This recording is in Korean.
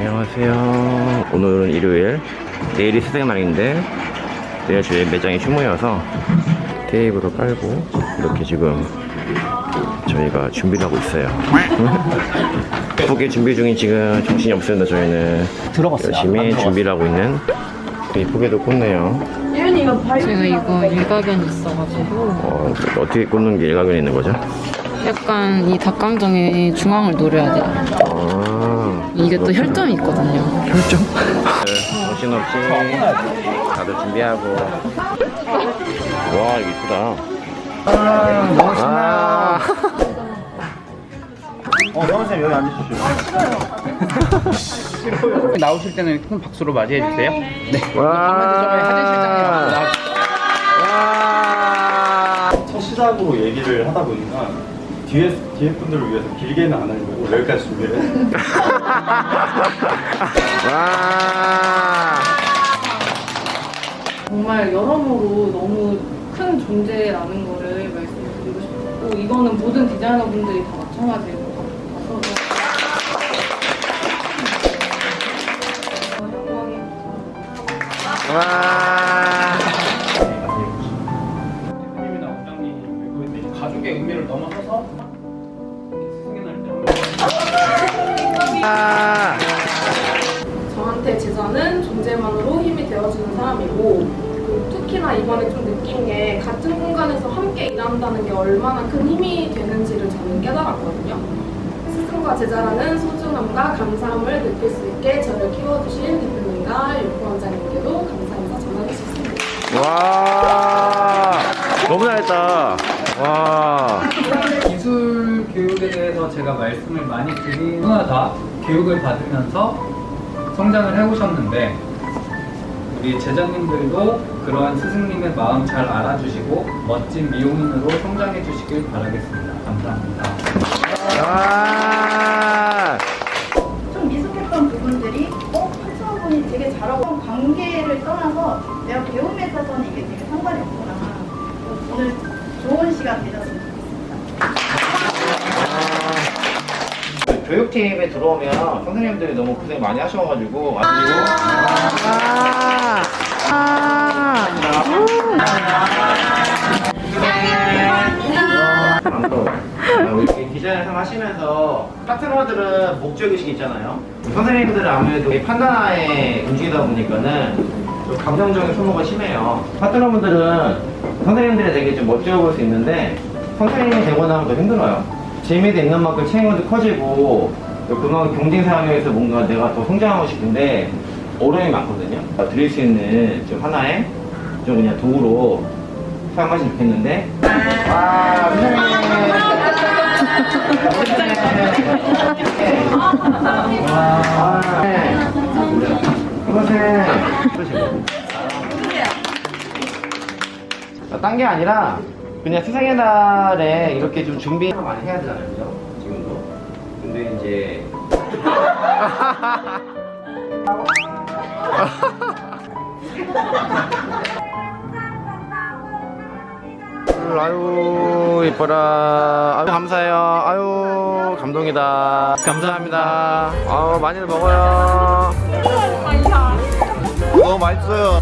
안녕하세요. 오늘은 일요일. 내일이 스승의 날인데, 내일 저희 매장이 휴무여서 테이블을 깔고, 이렇게 지금 저희가 준비를 하고 있어요. 예쁘게 준비 중인 지금 정신이 없습니다. 저희는 들어갔어요. 열심히. 준비를 하고 있는 예쁘게도 꽂네요. 제가 이거 일가견 있어가지고 어, 어떻게 꽂는 게 일각에 있는 거죠? 약간 이 닭강정의 중앙을 노려야 돼요. 아, 이게 또 혈점이 있거든요. 혈점? 정신 없이 다들 준비하고. 와, 이거 이쁘다. 너무 아, 어, 명훈쌤 여기 앉으십시오. 나오실 때는 큰 박수로 맞이해 주세요. 네. 한마디 전에 하진 실장님하고 나 와. 첫 시작으로 얘기를 하다 보니까 뒤에 뒤에 분들을 위해서 길게는 안 하려고 여기까지 준비를. 와. 정말 여러모로 너무 큰 존재라는 거를 말씀드리고 싶고 이거는 모든 디자이너분들이 다 마찬가지일 것 같아서. 와. 가족의 의미를 넘어서서 스승의 날 때 아. 저한테 제자는 존재만으로 힘이 되어주는 사람이고 그리고 특히나 이번에 좀 느낀 게 같은 공간에서 함께 일한다는 게 얼마나 큰 힘이 되는지를 저는 깨달았거든요. 스승과 제자라는 소중함과 감사함을 느낄 수 있게 저를 키워주신 대표님과 육구 원장님께도 감사 인사 전하고 싶습니다. 와. 너무 잘했다. 와. 기술 교육에 대해서 제가 말씀을 많이 드린 누나 다 교육을 받으면서 성장을 해오셨는데 우리 제자님들도 그러한 스승님의 마음 잘 알아주시고 멋진 미용인으로 성장해 주시길 바라겠습니다. 감사합니다. 와. 좀 미숙했던 부분들이 어? 하시원분이 되게 잘하고 관계를 떠나서 내가 배움에 있어서는 이게 되게 상관이 없구나 오늘 좋은 시간 되셨으면 좋겠습니다. 교육팀에 들어오면 선생님들이 너무 고생 많이 하셔가지고 아시고 이렇게 디자인을 상 하시면서 파트너들은 목적의식이 있잖아요. 선생님들은 아무래도 이 판단하에 움직이다 보니까는 좀 감정적인 소모가 심해요. 파트너분들은 선생님들이 되게 좀 멋져 보일 수 있는데 선생님이 되고 나면 더 힘들어요. 재미도 있는 만큼 책임도 커지고 또 그만큼 경쟁 상황에서 뭔가 내가 더 성장하고 싶은데 어려움이 많거든요. 드릴 수 있는 좀 하나의 좀 그냥 도구로 사용하시면 좋겠는데 와 딴게 아니라 그냥 수생의 날에 이렇게 좀 준비 많이 해야 되잖아요, 그죠? 지금도. 근데 이제 아유 이뻐라. 아유 감사해요. 아유 감동이다. 감사합니다. 아유 많이들 먹어요. 너무 맛있어요